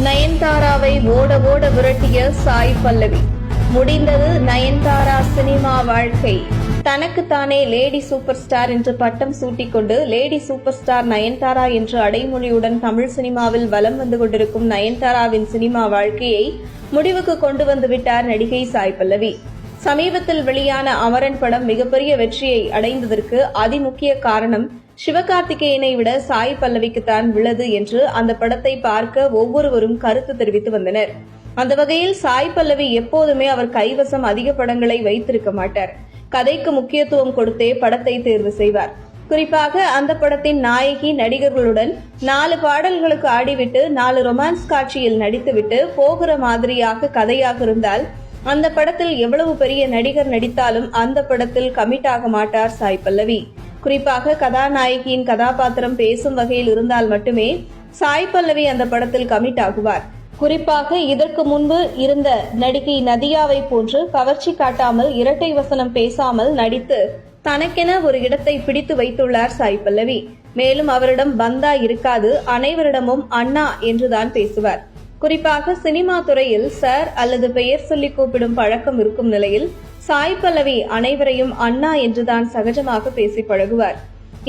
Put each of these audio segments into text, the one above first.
நயன்தாராவை ஓட ஓட விரட்டிய சாய் பல்லவி. முடிந்தது நயன்தாரா சினிமா வாழ்க்கை. தனக்குத்தானே லேடி சூப்பர் ஸ்டார் என்று பட்டம் சூட்டிக்கொண்டு லேடி சூப்பர் ஸ்டார் நயன்தாரா என்று அடைமொழியுடன் தமிழ் சினிமாவில் வலம் வந்து கொண்டிருக்கும் நயன்தாராவின் சினிமா வாழ்க்கையை முடிவுக்கு கொண்டு வந்து விட்டார் நடிகை சாய் பல்லவி. சமீபத்தில் வெளியான அமரன் படம் மிகப்பெரிய வெற்றியை அடைந்ததற்கு அதிமுக்கிய காரணம் சிவகார்த்திகேயனை விட சாய் பல்லவிக்குத்தான் உள்ளது என்று அந்த படத்தை பார்க்க ஒவ்வொருவரும் கருத்து தெரிவித்து வந்தனர். அந்த வகையில் சாய் பல்லவி எப்போதுமே அவர் கைவசம் அதிக படங்களை வைத்திருக்க மாட்டார். கதைக்கு முக்கியத்துவம் கொடுத்தே படத்தை தேர்வு செய்வார். குறிப்பாக அந்த படத்தின் நாயகி நடிகர்களுடன் நாலு பாடல்களுக்கு ஆடிவிட்டு நாலு ரொமான்ஸ் காட்சியில் நடித்துவிட்டு போகிற மாதிரியாக கதையாக இருந்தால் அந்த படத்தில் எவ்வளவு பெரிய நடிகர் நடித்தாலும் அந்த படத்தில் கமிட் ஆக மாட்டார் சாய் பல்லவி. குறிப்பாக கதாநாயகியின் கதாபாத்திரம் பேசும் வகையில் இருந்தால் மட்டுமே சாய் பல்லவி அந்த படத்தில் கமிட் ஆகுவார். குறிப்பாக இதற்கு முன்பு இருந்த நடிகை நதியாவை போன்று கவர்ச்சி காட்டாமல் இரட்டை வசனம் பேசாமல் நடித்து தனக்கென ஒரு இடத்தை பிடித்து வைத்துள்ளார் சாய் பல்லவி. மேலும் அவரிடம் பந்தா இருக்காது அனைவரிடமும் அண்ணா என்றுதான் பேசுவார். குறிப்பாக சினிமா துறையில் சார் அல்லது பெயர் சொல்லி கூப்பிடும் பழக்கம் இருக்கும் நிலையில் சாய் பல்லவி அனைவரையும் அண்ணா என்றுதான் சகஜமாக பேசி பழகுவார்.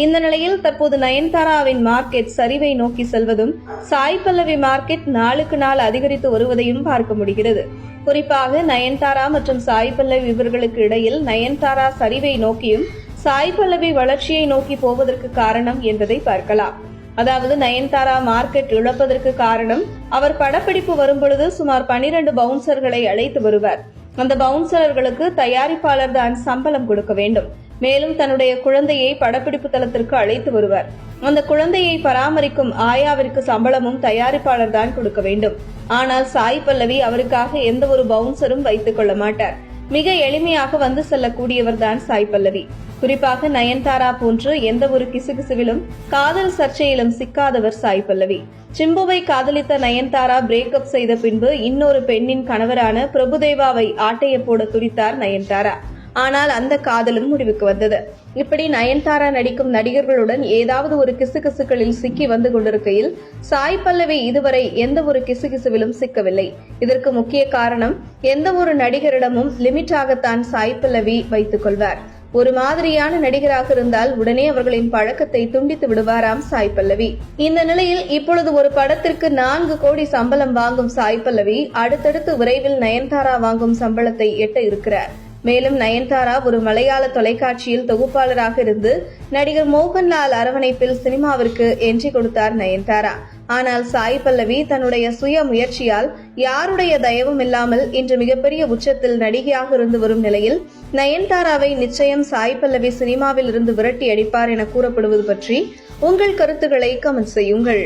இந்த நிலையில் தற்போது நயன்தாராவின் மார்க்கெட் சரிவை நோக்கி செல்வதும் சாய் பல்லவி மார்க்கெட் நாளுக்கு நாள் அதிகரித்து வருவதையும் பார்க்க முடிகிறது. குறிப்பாக நயன்தாரா மற்றும் சாய் பல்லவி இவர்களுக்கு இடையில் நயன்தாரா சரிவை நோக்கியும் சாய் பல்லவி வளர்ச்சியை நோக்கி போவதற்கு காரணம் என்பதை பார்க்கலாம். அதாவது நயன்தாரா மார்க்கெட் இழப்பதற்கு காரணம் அவர் படப்பிடிப்பு வரும்பொழுது சுமார் பனிரெண்டு பவுன்சர்களை அழைத்து வருவார். அந்த பவுன்சர்களுக்கு தயாரிப்பாளர் தான் சம்பளம் கொடுக்க வேண்டும். மேலும் தன்னுடைய குழந்தையை படப்பிடிப்பு தளத்திற்கு அழைத்து வருவார். அந்த குழந்தையை பராமரிக்கும் ஆயாவிற்கு சம்பளமும் தயாரிப்பாளர் தான் கொடுக்க வேண்டும். ஆனால் சாய் பல்லவி அவருக்காக எந்த ஒரு பவுன்சரும் வைத்துக் கொள்ள மாட்டார். மிக எளிமையாக வந்து செல்லக்கூடியவர் தான் சாய் பல்லவி. குறிப்பாக நயன்தாரா போன்று எந்த ஒரு கிசுகிசுவிலும் காதல் சர்ச்சையிலும் சிக்காதவர் சாய் பல்லவி. சிம்புவை காதலித்த நயன்தாரா பிரேக்கப் செய்த பின்பு இன்னொரு பெண்ணின் கணவரான பிரபுதேவாவை ஆட்டைய போட துடித்தார் நயன்தாரா. ஆனால் அந்த காதலும் முடிவுக்கு வந்தது. இப்படி நயன்தாரா நடிக்கும் நடிகர்களுடன் ஏதாவது ஒரு கிசுகிசுக்களில் சிக்கி வந்து கொண்டிருக்கையில் சாய் பல்லவி இதுவரை எந்த ஒரு கிசுகிசுவிலும் சிக்கவில்லை. இதற்கு முக்கிய காரணம் எந்த ஒரு நடிகரிடமும் லிமிட்டாகத்தான் சாய் பல்லவி வைத்துக் கொள்வார். ஒரு மாதிரியான நடிகராக இருந்தால் உடனே அவர்களின் பழக்கத்தை துண்டித்து விடுவாராம் சாய் பல்லவி. இந்த நிலையில் இப்பொழுது ஒரு படத்திற்கு நான்கு கோடி சம்பளம் வாங்கும் சாய் பல்லவி அடுத்தடுத்து விரைவில் நயன்தாரா வாங்கும் சம்பளத்தை எட்ட இருக்கிறார். மேலும் நயன்தாரா ஒரு மலையாள தொலைக்காட்சியில் தொகுப்பாளராக இருந்து நடிகர் மோகன்லால் அரவணைப்பில் சினிமாவிற்கு என்ட்ரி கொடுத்தார் நயன்தாரா. ஆனால் சாய் பல்லவி தன்னுடைய சுய முயற்சியால் யாருடைய தயவும் இல்லாமல் இன்று மிகப்பெரிய உச்சத்தில் நடிகையாக இருந்து வரும் நிலையில் நயன்தாராவை நிச்சயம் சாய் பல்லவி சினிமாவில் இருந்து விரட்டி அடிப்பார் என கூறப்படுவது பற்றி உங்கள் கருத்துக்களை கமெண்ட் செய்யுங்கள்.